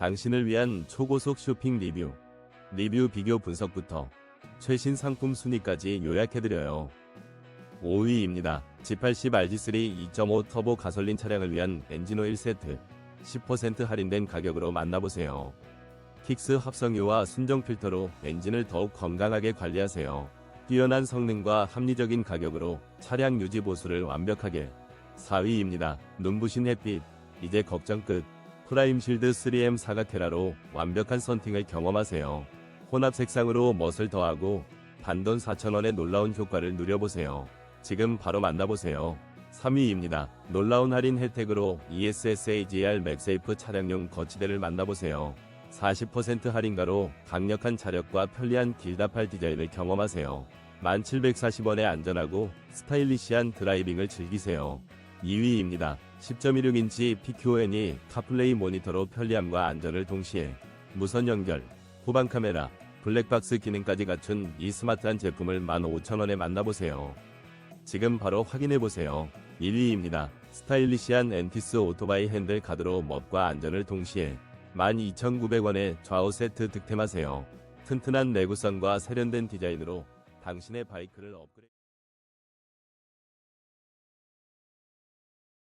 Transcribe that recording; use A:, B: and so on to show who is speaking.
A: 당신을 위한 초고속 쇼핑 리뷰. 리뷰 비교 분석부터 최신 상품 순위까지 요약해드려요. 5위입니다. G80 RG3 2.5 터보 가솔린 차량을 위한 엔진오일 세트 10% 할인된 가격으로 만나보세요. 킥스 합성유와 순정 필터로 엔진을 더욱 건강하게 관리하세요. 뛰어난 성능과 합리적인 가격으로 차량 유지 보수를 완벽하게 4위입니다. 눈부신 햇빛 이제 걱정 끝 프라임 실드 3M 사각 테라로 완벽한 선팅을 경험하세요. 혼합 색상으로 멋을 더하고 단돈 4,000원의 놀라운 효과를 누려보세요. 지금 바로 만나보세요. 3위입니다. 놀라운 할인 혜택으로 ESSAGR 맥세이프 차량용 거치대를 만나보세요. 40% 할인가로 강력한 자력과 편리한 길다팔 디자인을 경험하세요. 1740원에 안전하고 스타일리시한 드라이빙을 즐기세요. 2위입니다. 10.16인치 PQN이 카플레이 모니터로 편리함과 안전을 동시에 무선 연결, 후방 카메라, 블랙박스 기능까지 갖춘 이 스마트한 제품을 15,000원에 만나보세요. 지금 바로 확인해보세요. 1위입니다. 스타일리시한 엔티스 오토바이 핸들 가드로 멋과 안전을 동시에 12,900원에 좌우 세트 득템하세요. 튼튼한 내구성과 세련된 디자인으로 당신의 바이크를 업그레이드